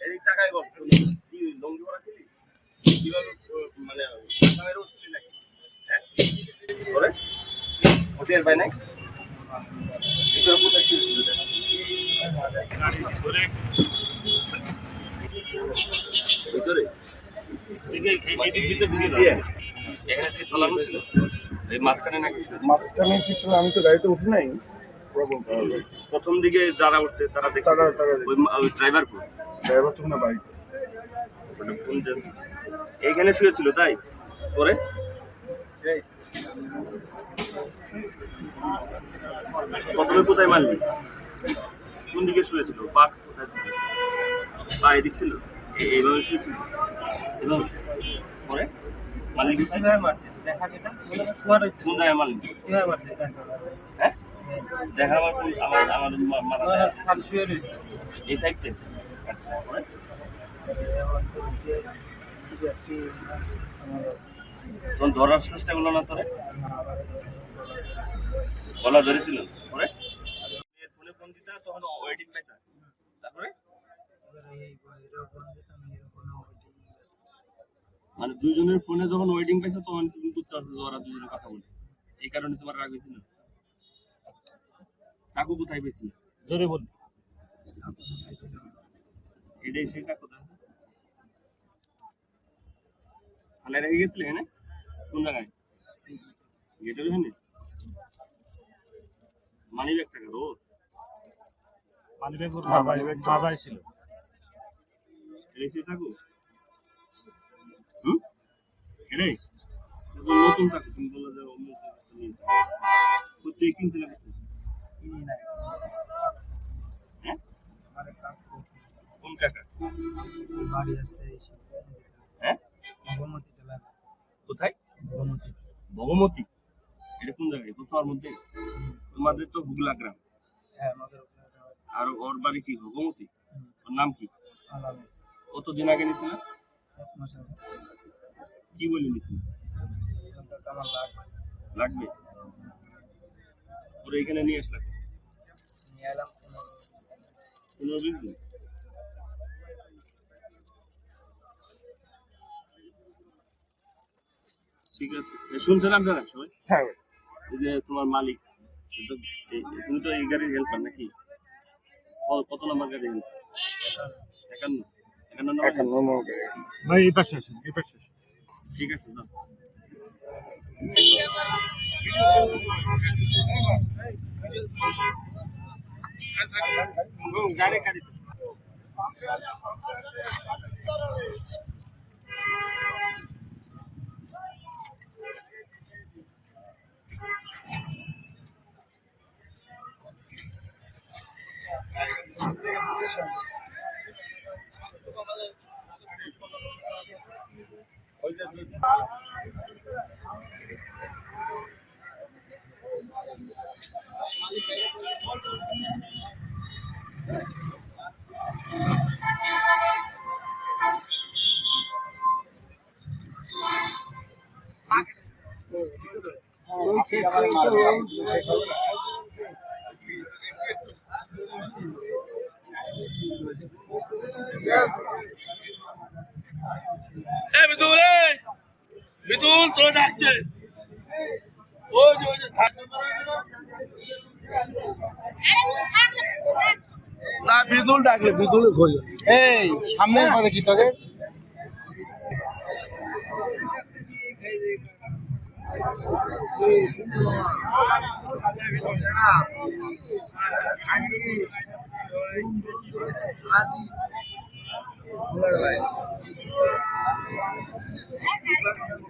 এদিক তাকাই বল মানে হোটেল পাই নাই ভিতরে? দিয়ে এখানে সিট ফলানো ছিল এই মাঝখানে সিটটা আমি তো গাড়িতে উঠি নাই। প্রথম দিকে যারা উঠছে তারা তারা- তারা ওই ড্রাইভার কোন ড্রাইভার তো না বাড়িতে। যে- এইখানে শুয়েছিল তাই? পরে? প্রথমে কোথায় মারলি? কোন দিকে শুয়েছিল? পা কোথায়? পা এদিক ছিল? এইভাবে শুয়েছিল? এবং পরে মারলি কোথায় মারছে? দেখা যেটা? শোয়া রয়েছে। কোন জায়গায় মারলি কীভাবে মারছে? হ্যাঁ? দেখা আমার কোন- আমার আমার মা- মারা যায়। হয় সার শুয়ে রয়েছে। এই সাইড? থেকে আচ্ছা পরে? তখন ধরার চেষ্টা করল না তোরে? গলা ধরেছিল? পরে? ফোনে ফোন দিতা তখন ওয়েটিং পাইতা। তারপরে? মানে দুজনের ফোনে যখন ওয়েটিং পাইছো তখন তুমি বুঝতে পারছ ওরা দুজনে কথা বলে। এই কারণে তোমার রাগ হয়েছিল চাকু কোথায় পেয়েছিল জোরে বল। এটাই সেই চাকু রেখে গেছিলে হ্যাঁ কোন জায়গায়? গেটের ওখানে মানি ব্যাগ টাকা রোজ মানি ব্যাগ হ্যাঁ, টা- বাবাই ছিল। এটাই সেই চাকু? তো নতুন তুমি যে অন্য কোথায় হ্যাঁ কোন কাকা বাড়ি আছে হ্যাঁ? ভগমতী কোথায়? ভগমতী ভগমতী এটা কোন জায়গায়? কোথার মধ্যে? তোমাদের তো হুগলা গ্রাম। হ্যাঁ আমাদের আর ওর বাড়ি কি ভগমতী ওর নাম কি? কতদিন আগে নিছিল এক মাস আগে। কি বলে লাগ লাগবে? ওরা এখানে নিয়ে আসলাম পনেরো পনেরো বিশ দিন। ঠিক আছে। শুনছিলাম আপনারা সবাই? হ্যাঁ। এই যে তোমার মালিক এই- তুমি তো এই গাড়ির হেল্পার নাকি? কত নম্বর গাড়ি একান্ন। একান্ন নম্বর একান্ন নম্বর গাড়ি। ভাই এই পাশে আসেন এই পাশে আসেন। ঠিক আছে যাও। গাড়ি গাড়ি ওই যে দুই- হচ্ছে? ওই যে ওই যে না বিদুল ডাকলে বিদুল খোঁজ। এই সামনের হ্যাঁ। কথা কি তোকে?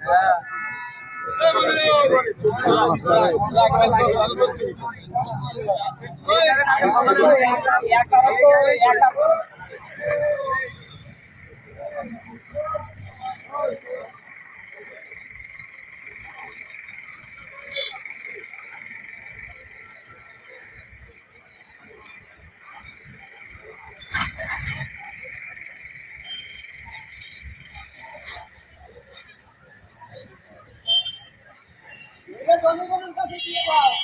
Yeah. এক Iya,